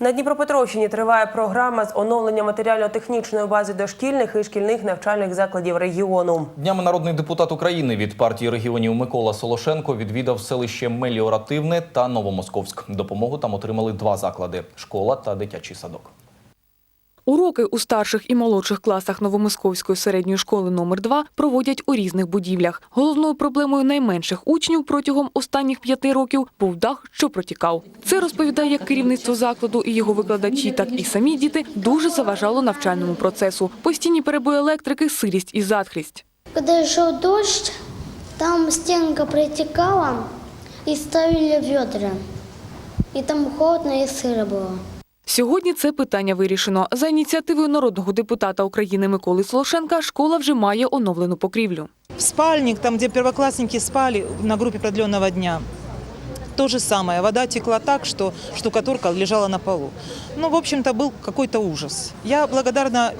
На Дніпропетровщині триває програма з оновлення матеріально-технічної бази дошкільних і шкільних навчальних закладів регіону. Днями народний депутат України від партії регіонів Микола Солошенко відвідав селище Меліоративне та Новомосковськ. Допомогу там отримали два заклади школа та дитячий садок. Уроки у старших і молодших класах Новомосковської середньої школи номер 2 проводять у різних будівлях. Головною проблемою найменших учнів протягом останніх п'яти років був дах, що протікав. Це розповідає керівництво закладу і його викладачі, так і самі діти дуже заважало навчальному процесу. Постійні перебої електрики, сирість і затхлість. Когда шел дождь, там стенка протекала и ставили ведра. И там холодно и сыро было. Сьогодні це питання вирішено. За ініціативою народного депутата України Миколи Солошенка школа вже має оновлену покрівлю. В спальник, там, где первоклассники спали на группе продленного дня, то же самое. Вода текла так, что штукатурка лежала на полу. Ну, в общем-то, был какой-то ужас. Я благодарна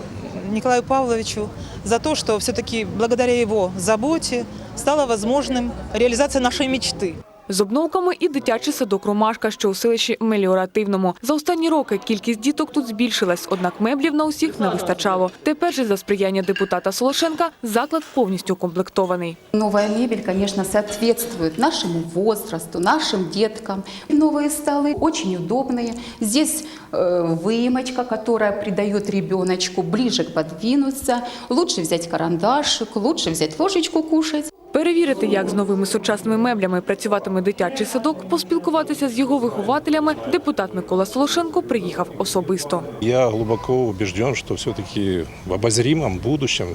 Николаю Павловичу за то, что все-таки благодаря его заботе стало возможным реализация нашей мечты. З обновками і дитячий садок «Ромашка», що у селищі Меліоративному. За останні роки кількість діток тут збільшилась, однак меблів на усіх не вистачало. Тепер же за сприяння депутата Солошенка заклад повністю укомплектований. Новая мебель, конечно, соответствует нашему возрасту, нашим деткам. Новые столы очень удобные. Здесь э, выемочка, которая придает ребеночку ближе подвинуться. Лучше взять карандашик, лучше взять ложечку кушать. Перевірити, як з новими сучасними меблями працюватиме дитячий садок, поспілкуватися з його вихователями, депутат Микола Солошенко приїхав особисто. Я глубоко убежден, что все-таки в обозримом будущем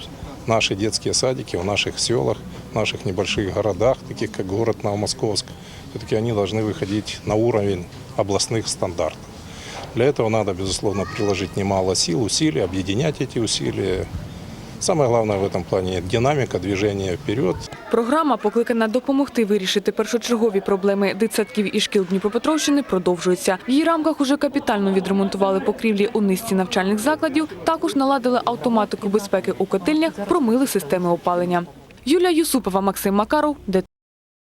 наши детские садики в наших селах, в наших небольших городах, таких как город Новомосковск, все-таки они должны выходить на уровень областных стандартов. Для этого надо, безусловно, приложить немало сил, усилий, объединять эти усилия. Самое головне в этом плані динаміка, движение вперед. Програма, покликана допомогти вирішити першочергові проблеми дитсадків і шкіл Дніпропетровщини, продовжується. В її рамках уже капітально відремонтували покрівлі у низці навчальних закладів, також наладили автоматику безпеки у котельнях, промили системи опалення. Юлія Юсупова, Максим Макаров.